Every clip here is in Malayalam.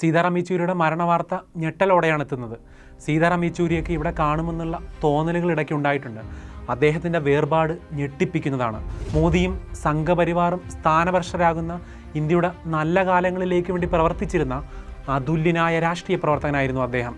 സീതാറാം യെച്ചൂരിയുടെ മരണവാർത്ത ഞെട്ടലോടെയാണ് എത്തുന്നത് സീതാറാം യെച്ചൂരിയൊക്കെ ഇവിടെ കാണുമെന്നുള്ള തോന്നലുകൾ ഇടയ്ക്ക് ഉണ്ടായിട്ടുണ്ട്. അദ്ദേഹത്തിന്റെ വേർപാട് ഞെട്ടിപ്പിക്കുന്നതാണ്. മോദിയും സംഘപരിവാറും സ്ഥാനഭർഷരാകുന്ന ഇന്ത്യയുടെ നല്ല കാലങ്ങളിലേക്ക് വേണ്ടി പ്രവർത്തിച്ചിരുന്ന അതുല്യനായ രാഷ്ട്രീയ പ്രവർത്തകനായിരുന്നു അദ്ദേഹം.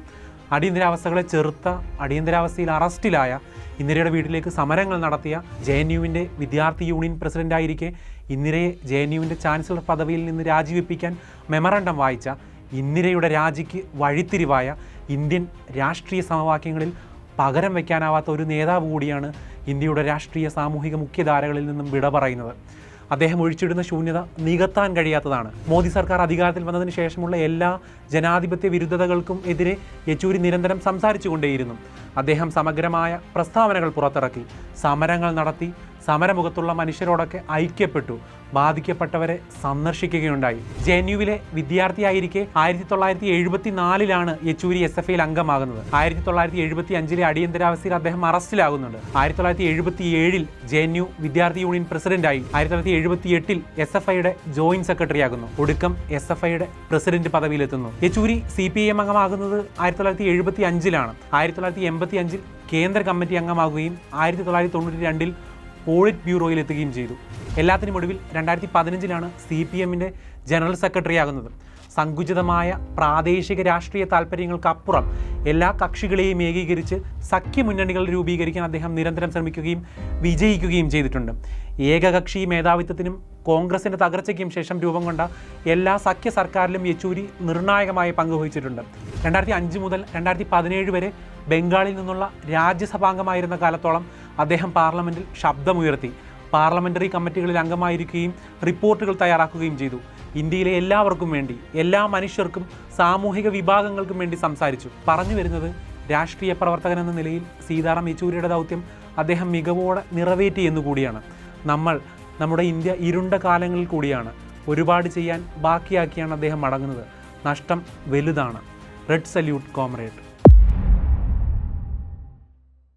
അടിയന്തരാവസ്ഥകളെ ചെറുത്ത അടിയന്തരാവസ്ഥയിൽ അറസ്റ്റിലായ ഇന്ദിരയുടെ വീട്ടിലേക്ക് സമരങ്ങൾ നടത്തിയ ജെ എൻ യുവിന്റെ വിദ്യാർത്ഥി യൂണിയൻ പ്രസിഡന്റായിരിക്കെ ഇന്ദിരയെ ജെ എൻ യുവിന്റെ ചാൻസലർ പദവിയിൽ നിന്ന് രാജിവെപ്പിക്കാൻ മെമ്മറണ്ടം വായിച്ച ഇന്ദിരയുടെ രാജിക്ക് വഴിത്തിരിവായ ഇന്ത്യൻ രാഷ്ട്രീയ സമവാക്യങ്ങളിൽ പകരം വയ്ക്കാനാവാത്ത ഒരു നേതാവ് കൂടിയാണ് ഇന്ത്യയുടെ രാഷ്ട്രീയ സാമൂഹിക മുഖ്യധാരകളിൽ നിന്നും വിട പറയുന്നത്. അദ്ദേഹം ഒഴിച്ചിടുന്ന ശൂന്യത നികത്താൻ കഴിയാത്തതാണ്. മോദി സർക്കാർ അധികാരത്തിൽ വന്നതിന് ശേഷമുള്ള എല്ലാ ജനാധിപത്യ വിരുദ്ധതകൾക്കും എതിരെ യെച്ചൂരി നിരന്തരം സംസാരിച്ചുകൊണ്ടേയിരുന്നു. അദ്ദേഹം സമഗ്രമായ പ്രസ്താവനകൾ പുറത്തിറക്കി. സമരങ്ങൾ നടത്തി സമരമുഖത്തുള്ള മനുഷ്യരോടൊക്കെ ഐക്യപ്പെട്ടു. ബാധിക്കപ്പെട്ടവരെ സന്ദർശിക്കുകയുണ്ടായി. ജെ എൻ യുവിലെ വിദ്യാർത്ഥിയായിരിക്കെ ആയിരത്തി തൊള്ളായിരത്തി എഴുപത്തി നാലിലാണ് യെച്ചൂരി എസ് എഫ് ഐയിൽ അംഗമാകുന്നത്. ആയിരത്തി തൊള്ളായിരത്തി എഴുപത്തി അഞ്ചിലെ അടിയന്തരാവസ്ഥയിൽ അദ്ദേഹം അറസ്റ്റിലാകുന്നുണ്ട്. ആയിരത്തി തൊള്ളായിരത്തി എഴുപത്തി ഏഴിൽ ജെ എൻ യു വിദ്യാർത്ഥി യൂണിയൻ പ്രസിഡന്റായി. ആയിരത്തി തൊള്ളായിരത്തി എഴുപത്തി എട്ടിൽ എസ് എഫ് ഐയുടെ ജോയിന്റ് സെക്രട്ടറി ആകുന്നു ഒടുക്കം എസ് എഫ് ഐയുടെ പ്രസിഡന്റ് പദവിയിലെത്തുന്നു. യെച്ചൂരി സി പി എം അംഗമാകുന്നത് ആയിരത്തി തൊള്ളായിരത്തി എഴുപത്തി അഞ്ചിലാണ് ആയിരത്തി തൊള്ളായിരത്തി എൺപത്തി അഞ്ചിൽ കേന്ദ്ര കമ്മിറ്റി അംഗമാകുകയും ആയിരത്തി തൊള്ളായിരത്തി തൊണ്ണൂറ്റി രണ്ടിൽ പോളിറ്റ് ബ്യൂറോയിൽ എത്തുകയും ചെയ്തു. എല്ലാത്തിനും ഒടുവിൽ രണ്ടായിരത്തി പതിനഞ്ചിലാണ് സി പി എമ്മിന്റെ ജനറൽ സെക്രട്ടറി ആകുന്നത് സങ്കുചിതമായ പ്രാദേശിക രാഷ്ട്രീയ താല്പര്യങ്ങൾക്കപ്പുറം എല്ലാ കക്ഷികളെയും ഏകീകരിച്ച് സഖ്യമുന്നണികൾ രൂപീകരിക്കാൻ അദ്ദേഹം നിരന്തരം ശ്രമിക്കുകയും വിജയിക്കുകയും ചെയ്തിട്ടുണ്ട്. ഏകകക്ഷി മേധാവിത്വത്തിനും കോൺഗ്രസിന്റെ തകർച്ചയ്ക്കും ശേഷം രൂപം കൊണ്ട എല്ലാ സഖ്യ സർക്കാരിലും യെച്ചൂരി നിർണായകമായ പങ്ക് വഹിച്ചിട്ടുണ്ട്. രണ്ടായിരത്തി അഞ്ച് മുതൽ രണ്ടായിരത്തി പതിനേഴ് വരെ ബംഗാളിൽ നിന്നുള്ള രാജ്യസഭാംഗമായിരുന്ന കാലത്തോളം അദ്ദേഹം പാർലമെന്റിൽ ശബ്ദമുയർത്തി. പാർലമെന്ററി കമ്മിറ്റികളിൽ അംഗമായിരിക്കുകയും റിപ്പോർട്ടുകൾ തയ്യാറാക്കുകയും ചെയ്തു. ഇന്ത്യയിലെ എല്ലാവർക്കും വേണ്ടി എല്ലാ മനുഷ്യർക്കും സാമൂഹിക വിഭാഗങ്ങൾക്കും വേണ്ടി സംസാരിച്ചു. പറഞ്ഞു വരുന്നത് രാഷ്ട്രീയ പ്രവർത്തകൻ എന്ന നിലയിൽ സീതാറാം യെച്ചൂരിയുടെ ദൗത്യം അദ്ദേഹം മികവോടെ നിറവേറ്റി എന്നുകൂടിയാണ് നമ്മൾ നമ്മുടെ ഇന്ത്യ ഇരുണ്ട കാലങ്ങളിൽ കൂടിയാണ്. ഒരുപാട് ചെയ്യാൻ ബാക്കിയാക്കിയാണ് അദ്ദേഹം മടങ്ങുന്നത്. നഷ്ടം വലുതാണ്. Red salute comrade.